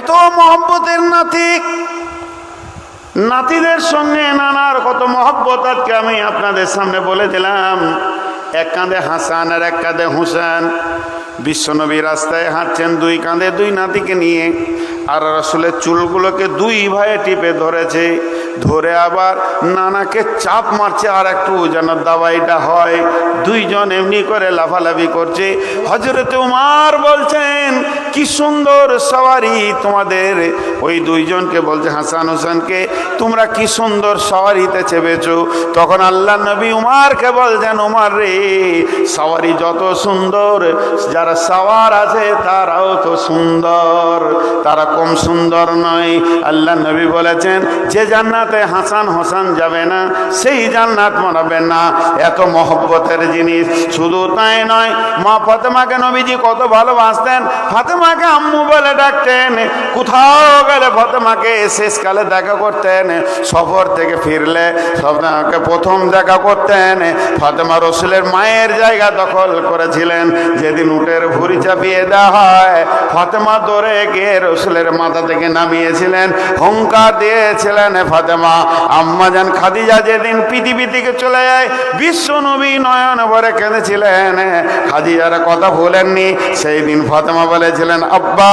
এত মহব্বতের নাতি। নাতিদের সঙ্গে নানার কত মহব্বত, আজকে আমি আপনাদের সামনে বলে দিলাম। এক কাঁধে হাসান আর এক কাঁধে হুসেন। বিশ্বনবী রাস্তায় হাঁটছেন দুই কাঁধে দুই নাতিকে নিয়ে। আর রসুলের চুলগুলোকে দুই ভাইয়ে টিপে ধরেছে। ধরে আবার নানাকে চাপ মারছে, আর একটু যেন দাবাইটা হয়। দুইজন এমনি করে লাফালাফি করছে। হজরত উমার বলছেন, কি সুন্দর সওয়ারি তোমাদের। ওই দুইজনকে বলছে, হাসান হোসেনকে, তোমরা কি সুন্দর সওয়ারিতে চেপেছো? তখন আল্লাহ নবী উমারকে বলছেন, উমার রে, সওয়ারি যত সুন্দর, যারা সাওয়ার আছে তারাও তো সুন্দর। তারা কম সুন্দর নয়। আল্লাহ নবী বলেছেন, যে জান্নাতে হাসান হোসেন যাবে না, সেই জান্নাত মানাবে না। এত মহব্বতের জিনিস, শুধু তাই নয়, মা ফাতেমাকে নবীজি কত ভালোবাসতেন, ফাতেমাকে আম্মু বলে ডাকতেন, কোথাও গেলে ফাতেমাকে শেষকালে দেখা করতেন, সফর থেকে ফিরলে ফাতেমাকে প্রথম দেখা করতেন। ফাতেমা রসুলের মায়ের জায়গা দখল করেছিলেন, যেদিন উটের ভুড়ি চাপিয়ে দেওয়া হয়, ফাতেমা দৌড়ে গিয়ে রসুলের মাথা থেকে নামিয়েছিলেন, হুঙ্কার দিয়েছিলেন ফাতেমা আম্মাজান খাদিজা যেদিন পৃথিবী থেকে চলে যায় বিশ্ব নবী নয়ন ভরে কেঁদেছিলেন। খাদিজার কথা ভুলেননি সেই দিন ফাতেমা বলেছিলেন, আব্বা,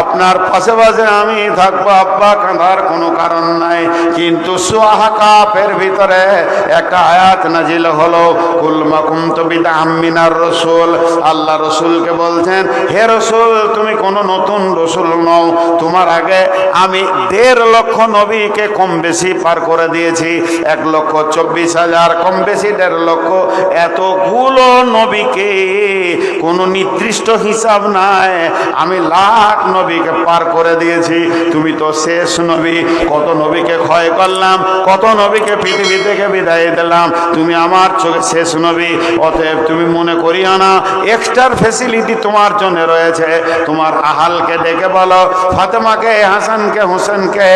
আপনার পাশে পাশে আমি থাকব, আব্বা কাঁদার কোনো কারণ নাই। কিন্তু সুয়াহা কাপের ভিতরে একটা আয়াত নাজিল হলো কুলমা কুমতো বিদা আম্মিনার রসুল। আল্লাহ রসুলকে বলছেন, হে রসুল, তুমি কোনো নতুন রসুল নও। তোমার আগে আমি দেড় লক্ষ নবীকে কম বেশি পার করে দিয়েছি। এক লক্ষ চব্বিশ হাজার কম বেশি দেড় লক্ষ। এতগুলো নবীকে কোনো নির্দিষ্ট হিসাব নাই। আমি লাখ নবীকে পার করে দিয়েছি। তুমি তো শেষ নবী। কত নবীকে ক্ষয় করলাম, কত নবীকে পৃথিবী থেকে বিদায় দিলাম। তুমি আমার চোখে শেষ নবী। অতএব তুমি মনে করিও না এক্সট্রার ফেসিলিটি তোমার জন্য রয়েছে। তোমার আহালকে ডেকে বলো, ফাতেমাকে, হাসানকে, হোসেনকে,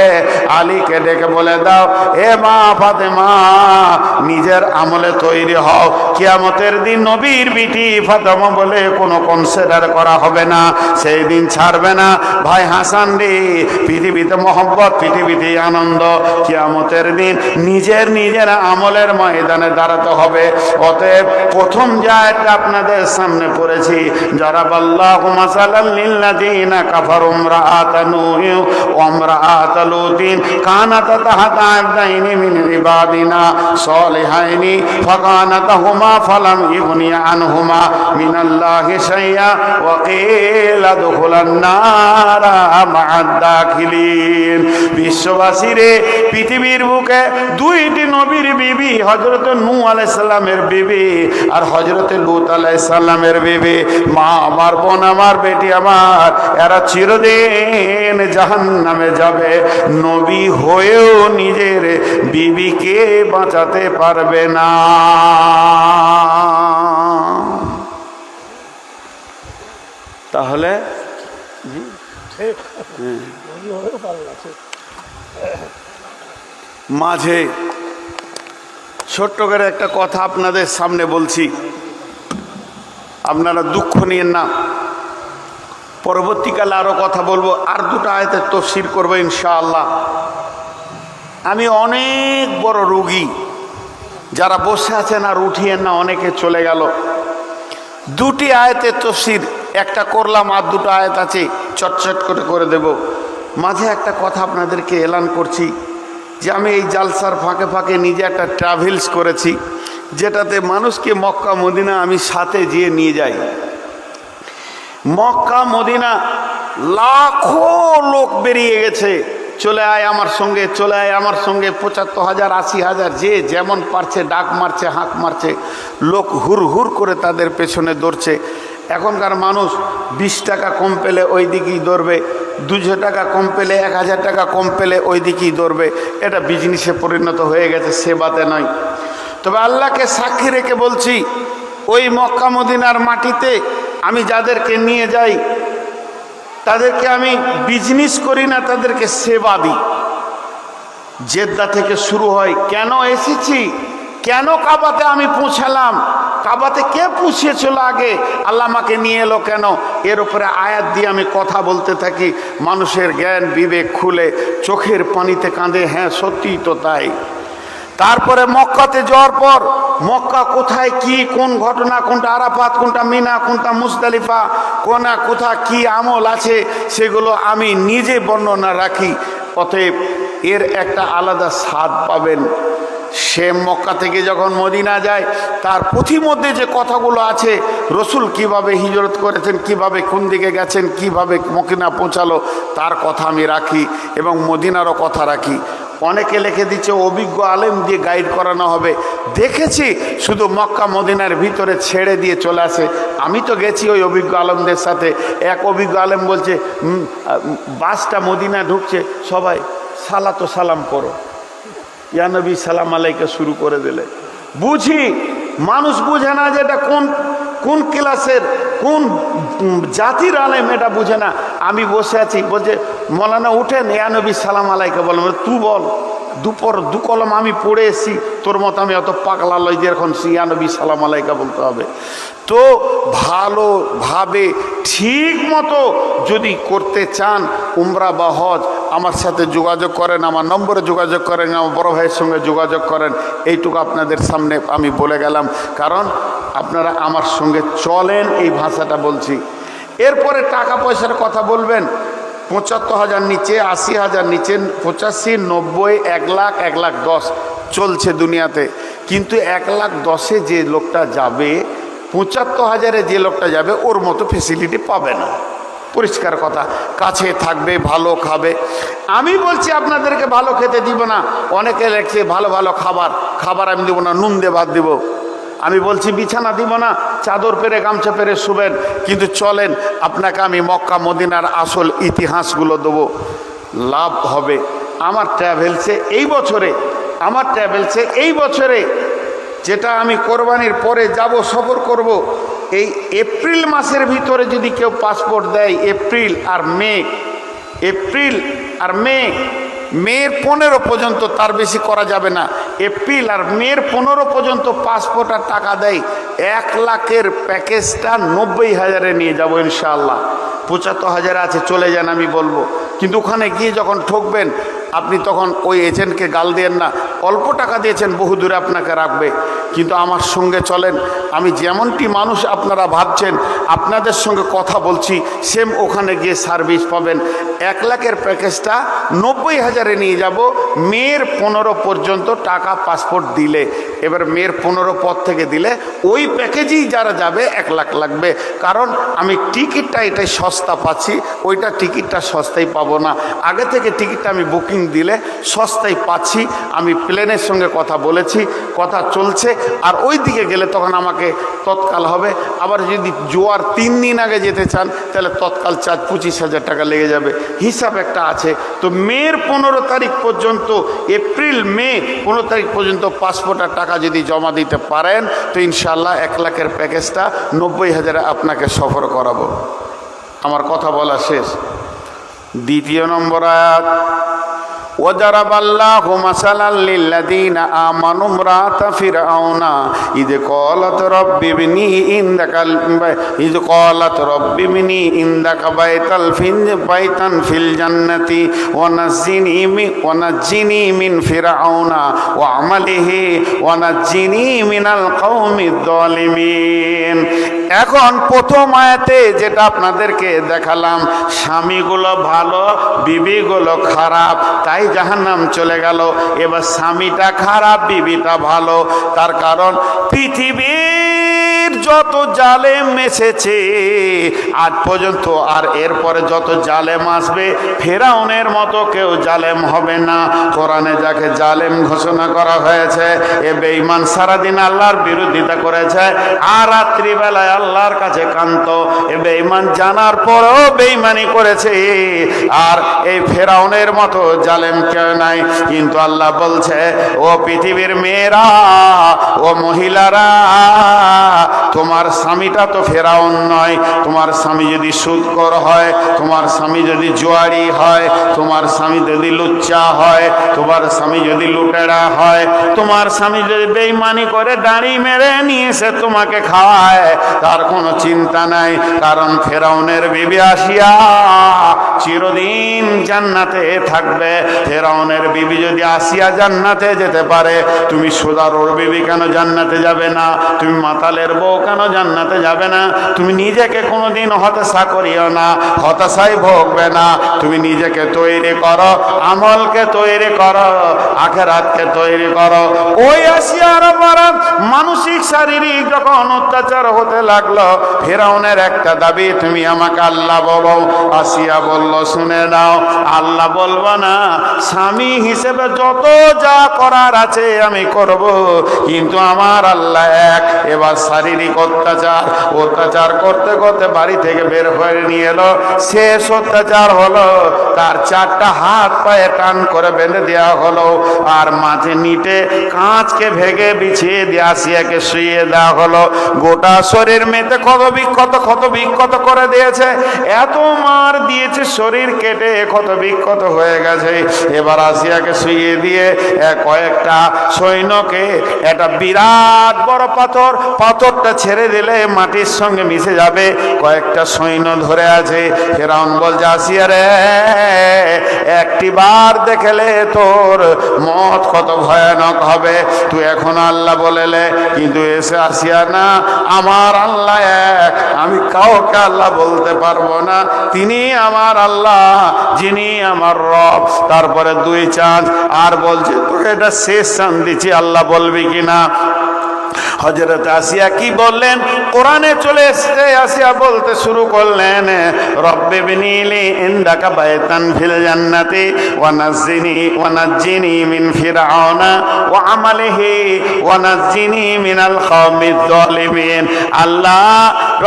আলীকে ডেকে বলে দাও, এ মা ফাতেমা, নিজের আমলে তৈরি হও। কিয়ামতের দিন নবীর বিটি ফাতেমা বলে কোনো কনসিডার করা হবে না, সেই দিন ছাড়বে না। ভাই হাসান রে, পৃথিবীতে মোহব্বত, পৃথিবীতে আনন্দ, কিয়ামতের দিন নিজের নিজের আমলের ময়দানে দাঁড়াতে হবে। অতএব প্রথম জায়গাটা আপনাদের সামনে পড়েছি যারা বাল্লাহু মাসালাল লিল্লাযিনা কাফারু ইমরাআতা নূহ ওয়া ইমরাআতা লুতিন, কানাতা দাখিলিন বিশ্ববাসীরে, পৃথিবীর বুকে দুইটি নবীর বিবি, হযরত নূহ আলাইহিস সালামের বিবি আর হযরত লূত আলাইহিস সালামের বিবি। মা আমার বোন আমার বেটি আমার, এরা চিরদিন জাহান্নামে যাবে। নবী হয়েও নিজের বিবিকে বাঁচাতে পারবে না। তাহলে? মাঝে ছোট্ট করে একটা কথা আপনাদের সামনে বলছি। আপনারা দুঃখ নিয়েন না। পরবর্তীকালে আরও কথা বলব। আর দুটো আয়তের তফসির করব ইনশাআল্লাহ। আমি অনেক বড় রুগী। যারা বসে আছেন আর উঠিয়েন না, অনেকে চলে গেল। দুটি আয়তের তফসির, একটা করলাম আর দুটো আয়াত আছে, চটচট করে করে দেব। মাঝে একটা কথা আপনাদেরকে এলান করছি, যে আমি এই জালসার ফাঁকে ফাঁকে নিজে একটা ট্রাভেলস করেছি, যেটাতে মানুষকে মক্কা, মদিনা আমি সাথে যেয়ে নিয়ে যাই। মক্কা, মদিনা লাখো লোক বেরিয়ে গেছে। চলে আয় আমার সঙ্গে, চলে আয় আমার সঙ্গে। পঁচাত্তর হাজার, আশি হাজার, যে যেমন পারছে, ডাক মারছে, হাঁক মারছে, লোক হুর হুর করে তাদের পেছনে দৌড়ছে। এখনকার মানুষ বিশ টাকা কম পেলে ওই দিকেই দৌড়বে, দুশো টাকা কম পেলে এক হাজার টাকা কম পেলে ওই দিকেই দৌড়বে। এটা বিজনেসে পরিণত হয়ে গেছে সেবাতে নয়। তবে আল্লাহকে সাক্ষী রেখে বলছি, ওই মক্কা মদিনার মাটিতে আমি যাদেরকে নিয়ে যাই তাদেরকে আমি বিজনেস করি না, তাদেরকে সেবা দিই। জেদ্দা থেকে শুরু হয়, কেন এসেছি? কেন কাবাতে আমি পৌঁছালাম? কাবাতে কে পুষিয়েছিল আগে? আল্লাহ আমাকে নিয়ে এলো কেন? এর উপরে আয়াত দিয়ে আমি কথা বলতে থাকি। মানুষের জ্ঞান বিবেক খুলে চোখের পানিতে কাঁদে হ্যাঁ সত্যিই তো তাই। তারপরে মক্কাতে যাওয়ার পর মক্কা কোথায় কি, কোন ঘটনা, কোনটা আরাফাত, কোনটা মিনা, কোনটা মুস্তালিফা কোনা, কোথা, কি আমল আছে, সেগুলো আমি নিজে বর্ণনা রাখি। অতএব এর একটা আলাদা স্বাদ পাবেন। সে মক্কা থেকে যখন মদিনা যায়, তার পুঁথিমধ্যে যে কথাগুলো আছে, রসুল কীভাবে হিজরত করেছেন, কীভাবে কোন দিকে গেছেন, কীভাবে মকিনা পৌঁছালো, তার কথা আমি রাখি এবং মদিনারও কথা রাখি। অনেকে লিখে দিচ্ছে, অভিজ্ঞ আলেম দিয়ে গাইড করানো হবে। দেখেছি, শুধু মক্কা মদিনার ভিতরে ছেড়ে দিয়ে চলে আসে। আমি তো গেছি ওই অভিজ্ঞ আলমদের সাথে। এক অভিজ্ঞ আলেম বলছে বাসটা মদিনা ঢুকছে, সবাই সালা তো সালাম করো। ইয়ানবী সালাম আলাইকে শুরু করে দিলে। বুঝি, মানুষ বুঝে না যে এটা কোন কোন ক্লাসের, কোন জাতির আলেম এটা বুঝে না। আমি বসে আছি, বলছে, মৌলানা, উঠেন ইয়ানবী সালাম আলাইকে বললাম তু বল। দুপর, দু কলম আমি পড়ে এসছি। তোর মতো আমি অত পাগলা লই যে এখন সিয়ানবী সালাম আলাইকা বলতে হবে। তো ভালোভাবে ঠিক মতো যদি করতে চান উমরা বা হজ, আমার সাথে যোগাযোগ করেন, আমার নম্বরে যোগাযোগ করেন, আমার বড় ভাইয়ের সঙ্গে যোগাযোগ করেন, এইটুকু আপনাদের সামনে আমি বলে গেলাম। কারণ আপনারা আমার সঙ্গে চলেন, এই ভাষাটা বলছি। এরপরে টাকা পয়সার কথা বলবেন পঁচাত্তর হাজার নিচে, আশি হাজার নিচে, পঁচাশি, নব্বই, এক লাখ এক লাখ দশ চলছে দুনিয়াতে। কিন্তু এক লাখ দশে যে লোকটা যাবে, পঁচাত্তর হাজারে যে লোকটা যাবে, ওর মতো ফেসিলিটি পাবে না। পরিষ্কার কথা। কাছে থাকবে, ভালো খাবে। আমি বলছি, আপনাদেরকে ভালো খেতে দিব না। অনেকে লেখছে, ভালো ভালো খাবার। খাবার আমি দেবো না, নুন দিয়ে ভাত দেবো। আমি বলছি, বিছানা দিব না, চাদর পেরে, গামছা পেরে শুবেন, কিন্তু চলেন, আপনাকে আমি মক্কা মদিনার আসল ইতিহাসগুলো দেবো। লাভ হবে। আমার ট্রাভেলসে এই বছরে, আমার ট্রাভেলসে এই বছরে যেটা আমি কোরবানির পরে যাব, সফর করব, এই এপ্রিল মাসের ভিতরে যদি কেউ পাসপোর্ট দেয়, এপ্রিল আর মে, এপ্রিল আর মে মের পনেরো পর্যন্ত তার বেশি করা যাবে না। এপ্রিল আর মেয়ের পনেরো পর্যন্ত পাসপোর্ট আর টাকা দেয়। এক লাখের প্যাকেজটা নব্বই হাজারে নিয়ে যাব ইনশাআল্লাহ। পঁচাত্তর হাজার আছে, চলে যান আমি বলব। কিন্তু ওখানে গিয়ে যখন ঠকবেন আপনি তখন ওই এজেন্টকে গাল দেন না। অল্প টাকা দিয়েছেন, বহু দূরে আপনাকে রাখবে। কিন্তু আমার সঙ্গে চলেন, আমি যেমনটি মানুষ আপনারা ভাবছেন, আপনাদের সঙ্গে কথা বলছি, সেম ওখানে গিয়ে সার্ভিস পাবেন। এক লাখের প্যাকেজটা নব্বই হাজারে নিয়ে যাব, মেয়ের পনেরো পর্যন্ত টাকা পাসপোর্ট দিলে। এবার মেয়ের পনেরো পর থেকে দিলে ওই প্যাকেজেই যারা যাবে, এক লাখ লাগবে। কারণ আমি টিকিটটা এটাই সস্তা পাচ্ছি, ওইটা টিকিটটা সস্তায় পাবো না। আগে থেকে টিকিটটা আমি বুকিং দিলে সস্তায় পাচ্ছি, আমি প্লেনের সঙ্গে কথা বলেছি, কথা চলছে, আর ওই দিকে গেলে তখন আমাকে তৎকাল হবে। আবার যদি জোয়ার তিন দিন আগে যেতে চান, তাহলে তৎকাল চার পঁচিশ হাজার টাকা লেগে যাবে। হিসাব একটা আছে। তো মের পনেরো তারিখ পর্যন্ত, এপ্রিল, মে পনেরো তারিখ পর্যন্ত পাসপোর্ট আর টাকা যদি জমা দিতে পারেন, তো ইনশাল্লাহ এক লাখের প্যাকেজটা নব্বই হাজারে আপনাকে সফর করাবো। আমার কথা বলা শেষ। দ্বিতীয় নম্বর আয়াত। وضرب الله مثلا للذين آمنوا امرأة فرعون. إذ قالت رب ابني عندك إذ قالت رب ابني عندك بيت بيتا في الجنة. ونجني من ونجني من فرعون. وعمله ونجني من القوم الظالمين. এখন প্রথম আয়াতে যেটা আপনাদেরকে দেখালাম, স্বামীগুলো ভালো, বিবিগুলো খারাপ, তাই যাহার নাম চলে গেল। এবার স্বামীটা খারাপ, বিবিটা ভালো। তার কারণ পৃথিবীর যত জালেম এসেছে, আজ পর্যন্ত আর এরপরে যত জালেম আসবে, ফেরাউনের মতো কেউ জালেম হবে না। কোরআনে যাকে জালেম ঘোষণা করা হয়েছে, এ বেঈমান সারাদিন আল্লাহর বিরোধিতা করেছে, আর রাত্রিবেলায় আল্লাহর কাছে কান্ত এ বেঈমান জানার পরেও বেঈমানি করেছে, আর এই ফেরাউনের মতো জালেম কেউ নাই। কিন্তু আল্লাহ বলছে, ও পৃথিবীর মেয়েরা, ও মহিলারা তোমার স্বামীটা তো ফেরাউন নয়, তোমার স্বামী যদি সুদকর হয়, তোমার স্বামী যদি জোয়ারি হয়, তোমার স্বামী যদি লুচ্চা হয়, তোমার স্বামী যদি লুটেরা হয়, তোমার স্বামী যদি বেইমানি করে দাঁড়ি মেরে নিয়ে এসে তোমাকে খাওয়ায়, তার কোনো চিন্তা নাই, কারণ ফেরাউনের বিবি আসিয়া চিরদিন জান্নাতে থাকবে। ফেরাউনের বিবি যদি আসিয়া জান্নাতে যেতে পারে, তুমি সোদারোর বিবি কেন জান্নাতে যাবে না? তুমি মাতালের বউ কেন জান্নাতে যাবে না? তুমি নিজেকে কোনোদিন হতাশা করিও না, হতাশাই ভোগবে না। তুমি নিজেকে তৈরি করো, আমলকে তৈরি করো, আখেরাতকে তৈরি করো। ওই আসিয়ার পরা মানসিক, শারীরিক যখন অত্যাচার হতে লাগল, ফেরাউনের একটা দাবি, তুমি আমাকে আল্লাহ বলো। আসিয়া বলল, শুনে নাও, আল্লাহ বলব না, স্বামী হিসেবে যত যা করার আছে আমি করব, কিন্তু আমার আল্লাহ এক, এবার শারীরিক অত্যাচার অত্যাচার করতে করতে বাড়ি থেকে বের হয়ে নিয়ে এলো। শেষ অত্যাচার হলো, তার চারটা হাত পায়ে টান করে বেঁধে দেওয়া হলো আর মাঝে নিটে কাঁচকে ভেঙে বিছিয়ে দিয়ে আসিয়াকে শুয়ে দেওয়া হলো। গোটা শরীর মেতে ক্ষত বিক্ষত ক্ষত বিক্ষত করে দিয়েছে, এত মার দিয়েছে, শরীর কেটে ক্ষত বিক্ষত হয়ে গেছে। এবার আসিয়াকে শুয়ে দিয়ে কয়েকটা সৈন্যকে, একটা বিরাট বড় পাথর, পাথরটা ছেড়ে দিলে মাটির সঙ্গে মিশে যাবে। কয়েকটা সৈন্য ধরে আছে। ফেরাউন বলছে, আসিয়া রে, একটি বার দেখলে তোর মত কত ভয়ানক হবে। তুই এখন আল্লাহ বলেলে, কিন্তু এসে আসিয়া না। আমার আল্লাহ এক। আমি কাউকে আল্লাহ বলতে পারব না। তিনি আমার আল্লাহ, যিনি আমার রব। তারপরে দুই চাঁদ। আর বলছে, তোকে এটা শেষ চাঁদ দিচ্ছি। আল্লাহ বলবি কিনা? হজরত আসিয়া কি বললেন? কোরআনে চলে এসছে, আসিয়া বলতে শুরু করলেন, রব্বে বিনিলি ইন্দাকা বায়তান ফিল জান্নাতি ওয়া নাজ্জিনি ওয়া নাজ্জিনি মিন ফিরআউনা ওয়া আমালিহি, ওয়া নাজ্জিনি মিনাল কওমিজ জালিমিন আল্লাহ,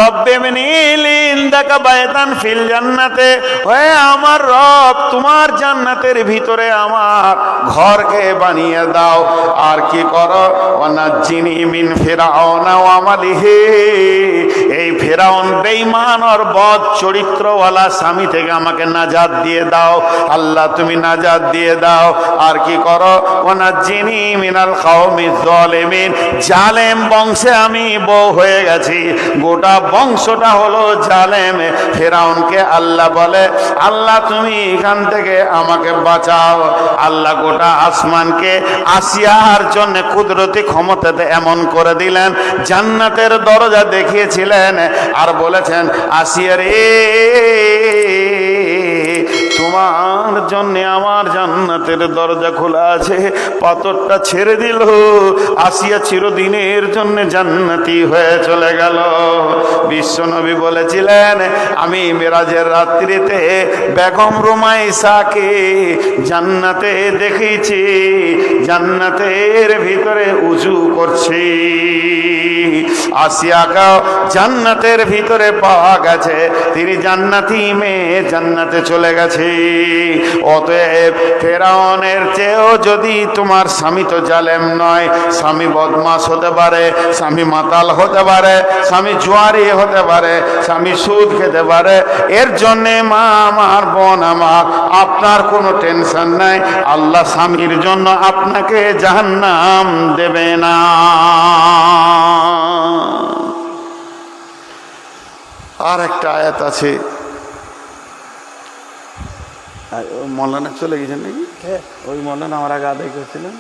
রব্বে বিনিলি ইন্দাকা বায়তান ফিল জান্নাতে, হে আমার রব, তোমার জান্নাতের ভিতরে আমার ঘরকে বানিয়ে দাও। আর কি করো? ওয়া নাজ্জিনি মিন ফেরাউনা আমালিহি এই ফেরাউন বেঈমান আর বদ চরিত্রওয়ালা স্বামী থেকে আমাকে নাজাদ দিয়ে দাও। আল্লাহ, তুমি নাজাদ দিয়ে দাও। আর কি করো? ওনা জিনি মিনাল খাওমি জলেমিন জালেম বংশে আমি বউ হয়ে গেছি। গোটা বংশটা হলো জালেম। ফেরাউনকে আল্লাহ বলে, আল্লাহ, তুমি এখান থেকে আমাকে বাঁচাও। আল্লাহ গোটা আসমানকে আসিয়ার জন্য কুদরতি ক্ষমতাতে এমন করে দিলেন জান্নাতের দরজা দেখিয়েছিলেন আর বলেছেন আসিয়া রে। তোমার জন্য আমার জান্নাতের দরজা খোলা আছে। পাথরটা ছেড়ে দিল। আসিয়া চিরদিনের জন্য জান্নাতি হয়ে চলে গেল। বিশ্বনবী বলেছিলেন, আমি মেরাজের রাত্রিতে বেগম রুমাইসাকে জান্নাতে দেখেছি। জান্নাতের ভিতরে উজু করছি। আসিয়াকে জান্নাতের ভিতরে পাওয়া গেছে। তিনি জান্নাতি মেয়ে জান্নাতে চলে গেছে। অতএব ফেরাউনের চেয়েও যদি তোমার স্বামী তো জালেম নয়, স্বামী বদমাস হতে পারে, স্বামী মাতাল হতে পারে, স্বামী জুয়ারি হতে পারে, স্বামী সুদ খেতে পারে, এর জন্যে মা আমার, বোন আমার, আপনার কোনো টেনশন নাই, আল্লাহ স্বামীর জন্য আপনাকে জাহান্নাম দেবে না। আর একটা আয়াত আছে মৌলানা চলে গেছেন নাকি? ওই মৌলানা আমার আগে আদায় করছিলেন?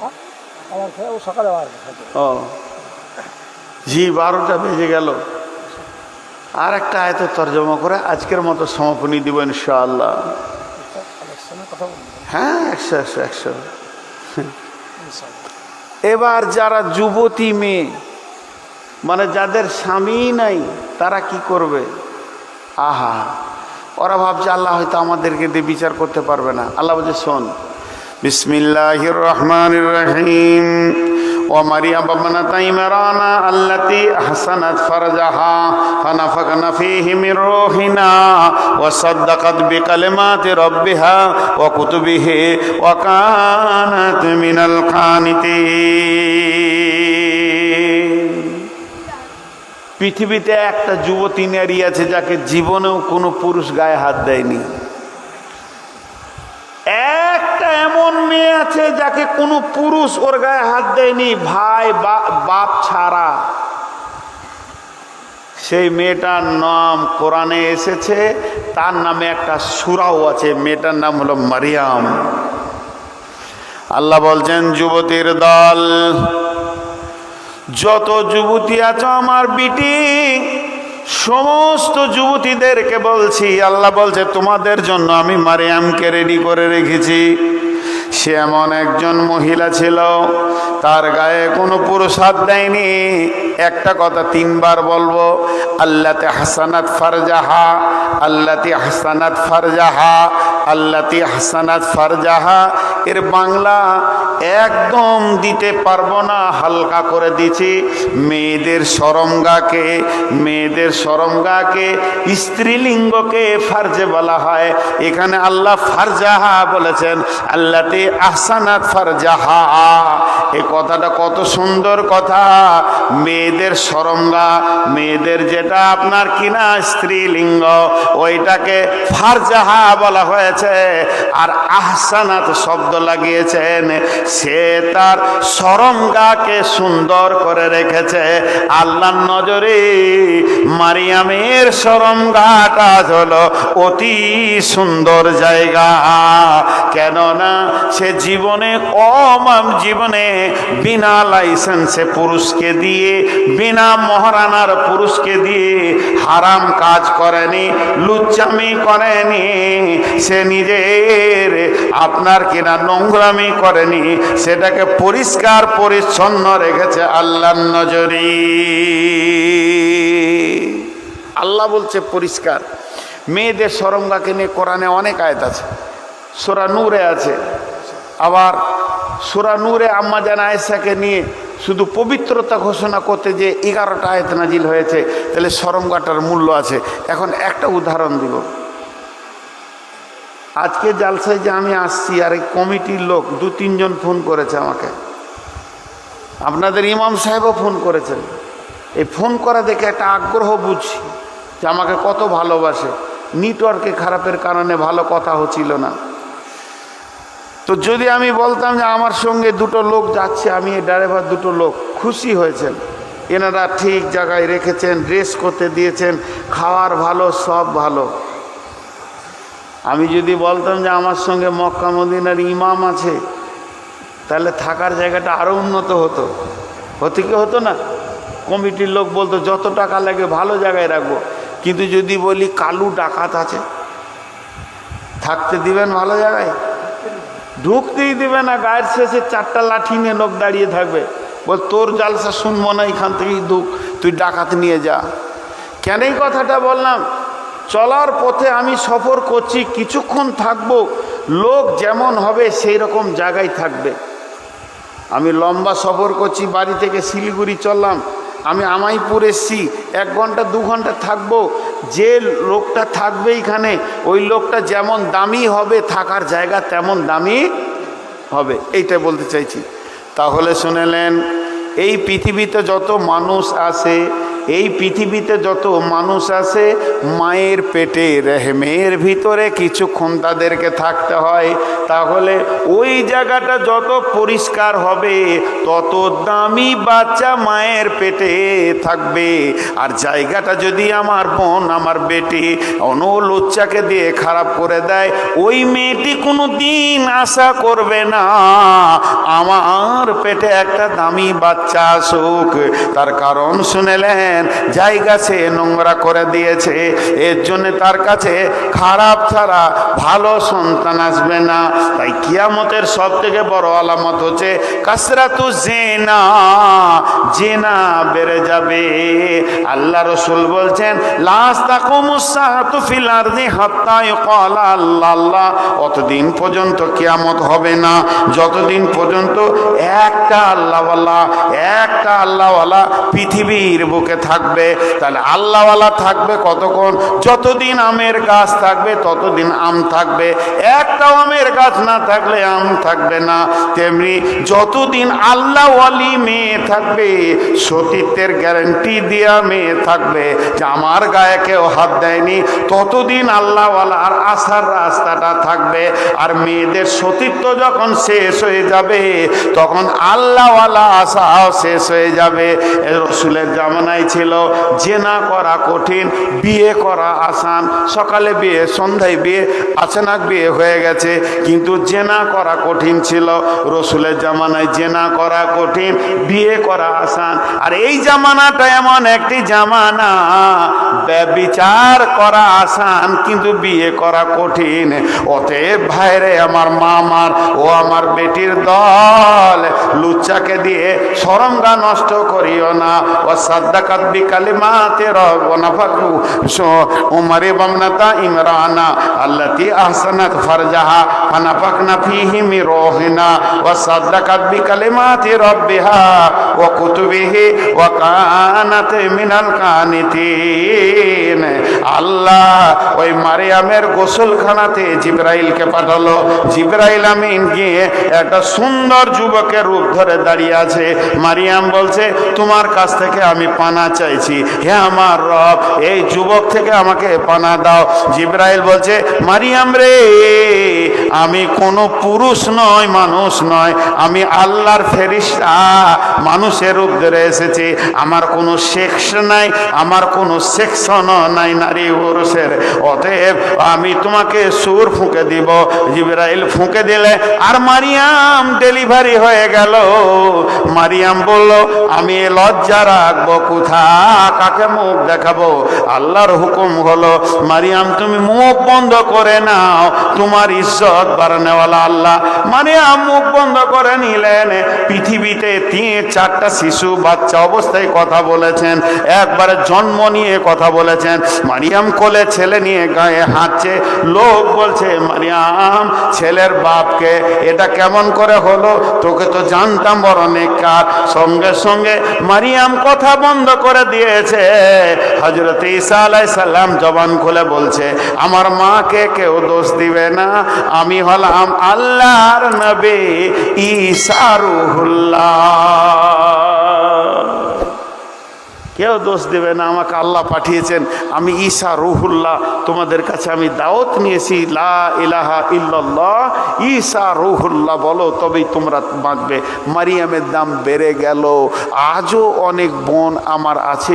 হ্যাঁ? আমার ও। জি বারোটা বেজে গেল। আর একটা আয়তের তর্জমা করে আজকের মতো সমাপনী দিব ইনশাআল্লাহ। হ্যাঁ একশো একশো একশো। এবার যারা যুবতী মেয়ে মানে যাদের স্বামী নাই তারা কি করবে? আহা ওরা ভাবছে আল্লাহ হয়তো আমাদেরকে দিয়ে বিচার করতে পারবে না আল্লাহ বলছে শোন বিসমিল্লাহির রহমানির রহিম ومريم ابنة عمران التي أحسنت فرجها فنفخنا فيه من روحنا وصدقت بكلمات ربها وكتبه وكانت من القانتين পৃথিবীতে একটা যুবতী নারী আছে যাকে জীবনেও কোনো পুরুষ গায়ে হাত দেয়নি। একটা এমন মেয়ে আছে যাকে কোনো পুরুষ ওর গায়ে হাত দেয়নি, ভাই বাপ ছাড়া। সেই মেয়েটার নাম কোরআনে এসেছে, তার নামে একটা সুরাও আছে, মেয়েটার নাম হলো মারিয়াম। আল্লাহ বলছেন, যুবতীর দল যত যুবতী আছো আমার বিটি, সমস্ত যুবতীদেরকে বলছি, আল্লাহ বলছে, তোমাদের জন্য আমি মারিয়ামকে রেডি করে রেখেছি। সে এমন একজন মহিলা ছিল, তার গায়ে কোনো পুরুষ হাত দেয়নি। একটা কথা তিনবার বলব, আল্লাতে হাসানাত ফারজাহা, আল্লাতি হাসানাত ফারজাহা, আল্লাতি হাসানাত ফারজাহা। এর বাংলা একদম দিতে পারব না, হালকা করে দিছি মেয়েদের সরমগাকে মেয়েদের সরমগাকে, স্ত্রীলিঙ্গকে ফার্জে বলা হয়। এখানে আল্লাহ ফারজাহা বলেছেন, আল্লাতে আহসানাত ফারজাহা। এ কথাটা কত সুন্দর কথা। মেয়েদের সরঙ্গা, মেয়েদের যেটা আপনার কিনা স্ত্রীলিঙ্গ, ওইটাকে ফারজাহা বলা হয়েছে। আর আহসানাত শব্দ লাগিয়েছেন, সে তার সরঙ্গাকে সুন্দর করে রেখেছে। আল্লাহর নজরে মারিয়ামের সরঙ্গাটা হলো অতি সুন্দর জায়গা। কেননা সে জীবনে কম জীবনে বিনা লাইসেন্সে পুরুষকে দিয়ে, বিনা মহারানার পুরুষকে দিয়ে হারাম কাজ করেনি, লুচ্চামি করেনি, সে নিজের আপনার কিনা নোংরামি করেনি, সেটাকে পরিষ্কার পরিচ্ছন্ন রেখেছে আল্লাহর নজরি। আল্লাহ বলছে পরিষ্কার। মেয়েদের সরঙ্গাকে নিয়ে কোরআনে অনেক আয়াত আছে, সোরা নূরে আছে। আবার সোরা নূরে আম্মা জান আয়েশাকে নিয়ে শুধু পবিত্রতা ঘোষণা করতে যে এগারোটা আয়াত নাজিল হয়েছে, তাহলে সরঙ্গাটার মূল্য আছে। এখন একটা উদাহরণ দিব। আজকে জালসায় যে আমি আসছি আর এই কমিটির লোক দু তিনজন ফোন করেছে আমাকে। আপনাদের ইমাম সাহেবও ফোন করেছেন। এই ফোন করা দেখে একটা আগ্রহ বুঝছি যে আমাকে কত ভালোবাসে। নেটওয়ার্কে খারাপের কারণে ভালো কথা হচ্ছিল না। তো যদি আমি বলতাম যে আমার সঙ্গে দুটো লোক যাচ্ছে, আমি এই ড্রাইভার দুটো লোক খুশি হয়েছেন। এনারা ঠিক জায়গায় রেখেছেন ড্রেস করতে দিয়েছেন, খাওয়ার ভালো, সব ভালো। আমি যদি বলতাম যে আমার সঙ্গে মক্কা মদিনার ইমাম আছে, তাহলে থাকার জায়গাটা আরও উন্নত হতো। হতে কি হতো না? কমিটির লোক বলতো, যত টাকা লাগে ভালো জায়গায় রাখব। কিন্তু যদি বলি, কালু ডাকাত আছে। থাকতে দিবেন ভালো জায়গায়? ঢুকতেই দিবে না, গায়ের শেষে চারটা লাঠি নিয়ে লোক দাঁড়িয়ে থাকবে। বল, তোর জালসা শুনব না, এখান থেকেই ঢুক, তুই ডাকাত নিয়ে যা। কেন এই কথাটা বললাম? চলার পথে আমি সফর করছি, কিছুক্ষণ থাকব, লোক যেমন হবে সেই রকম জায়গায় থাকবে। আমি লম্বা সফর করছি, বাড়ি থেকে শিলিগুড়ি চললাম আমি আমাইপুর এসছি, এক ঘণ্টা, দু ঘণ্টা থাকব। যে লোকটা থাকবে এখানে, ওই লোকটা যেমন দামি হবে, থাকার জায়গা তেমন দামি হবে। এইটা বলতে চাইছি। তাহলে শুনেলেন এই পৃথিবীতে যত মানুষ আসে এই পৃথিবীতে যত মানুষ আছে, মায়ের পেটে রেহমের ভিতরে কিছুক্ষণ তাদেরকে থাকতে হয়। তাহলে ওই জায়গাটা যত পরিষ্কার হবে, তত দামি বাচ্চা মায়ের পেটে থাকবে। আর জায়গাটা যদি আমার বোন, আমার বেটি অনুলুচ্চাকে দিয়ে খারাপ করে দেয়, ওই মেয়েটি কোনো দিন আশা করবে না, আমার পেটে একটা দামি বাচ্চা আসুক। তার কারণ শুনেলেন জায়গা সে নোংরা করে দিয়েছে। এর জন্য তার কাছে খারাপ ছাড়া ভালো সন্তান আসবে না। তাই কিয়ামতের সব থেকে বড় আলামত হচ্ছে, কাসরাতু জেনা জেনা বেড়ে যাবে। আল্লাহ রসুল বলছেন আল্লাহ। অতদিন পর্যন্ত কিয়ামত হবে না। যতদিন পর্যন্ত একটা আল্লাহওয়ালা একটা আল্লাহওয়ালা পৃথিবীর বুকে থাকবে, তাহলে আল্লাহওয়ালা থাকবে কতক্ষণ? যতদিন আমের গাছ থাকবে, ততদিন আম থাকবে। একটাও আমের গাছ না থাকলে আম থাকবে না। তেমনি যতদিন আল্লাহওয়ালি মেয়ে থাকবে, সতীত্বের গ্যারান্টি দেওয়া মেয়ে থাকবে, যে আমার গায়ে কেউ হাত দেয়নি, ততদিন আল্লাহওয়ালা আর আসার রাস্তাটা থাকবে। আর মেয়েদের সতীত্ব যখন শেষ হয়ে যাবে, তখন আল্লাহওয়ালা আশাও শেষ হয়ে যাবে। রসুলের জামানায় ছিল, জেনা করা কঠিন, বিয়ে করা আসান। সকালে বিয়ে, সন্ধ্যায় বিয়ে, আচানক বিয়ে হয়ে গেছে, কিন্তু জেনা করা কঠিন ছিল। রসুলের জামানায় জেনা করা কঠিন, বিয়ে করা আসান। আর এই জামানাটা এমন একটি জামানা, ব্যবিচার করা আসান, কিন্তু বিয়ে করা কঠিন। অতএব ভাইরে, আমার মা আমার ও আমার বেটির দল লুচ্চাকে দিয়ে সরঙ্গা নষ্ট করিও না। ও সাদ্দাকাত রবনাফাকু উমারে ইমরানা, আল্লাতি আহসানাত ফারজাহা, ফানাফাকনা ফিহি রোহিনা ও সাদ্দাকাত বিকালিমাতে রব্বিহা ও কুতুবিহি ও কানাত মিনাল কানিতিন। আল্লাহ, ওই মারিয়ামের গোসলখানাতে জিব্রাইলকে পাঠালো। জিব্রাইল আমিন গিয়ে একটা সুন্দর যুবকের রূপ ধরে দাঁড়িয়ে আছে। মারিয়াম বলছে, তোমার কাছ থেকে আমি পানা চাইছি। হে আমার রব এই যুবক থেকে আমাকে পানা দাও। জিব্রাইল বলছে মারিয়াম রে আমি কোনো পুরুষ নয়, মানুষ নয়। আমি আল্লাহর ফেরিস্তা, মানুষের রূপ ধরে এসেছি। আমার কোনো সেক্স নাই, আমার কোনো সেকশনও নাই নারী পুরুষের। অতএব আমি তোমাকে সুর ফুঁকে দিব, জিব্রাইল ফুঁকে দিলে আর মারিয়াম ডেলিভারি হয়ে গেল। মারিয়াম বলল, আমি লজ্জা রাখব কোথা কাকে মুখ দেখাবো? আল্লাহর হুকুম হলো, মারিয়াম, তুমি মুখ বন্ধ করে নাও। তোমার ইজ্জত বাড়ানেওয়ালা আল্লাহ। মারিয়াম মুখ বন্ধ করে নিলেন। পৃথিবীতে তিন, চারটা শিশু, বাচ্চা অবস্থায় কথা বলেছেন। একবারে জন্ম নিয়ে কথা বলেছেন। মারিয়াম কোলে ছেলে নিয়ে গায়ে হাঁটছে। লোক বলছে, মারিয়াম, ছেলের বাপকে এটা কেমন করে হলো? তোকে তো জানতাম বড় নেকার সঙ্গে সঙ্গে মারিয়াম কথা বন্ধ করে দিয়েছে। হজরত ঈসা আলাই সাল্লাম জবান খুলে বলছে, আমার মাকে কেউ দোষ দিবে না। আমি হলাম আল্লাহর নবী কেউ দোষ দেবে না, আমাকে আল্লাহ পাঠিয়েছেন, আমি ঈশা রুহুল্লাহ, তোমাদের কাছে আমি দাওয়াত নিয়েছি, লা ইলাহা ইল্লাল্লাহ ঈশা রুহুল্লাহ বলো, তবেই তোমরা বাঁচবে। মারিয়ামের দাম বেড়ে গেল, আজও অনেক বোন আমার আছে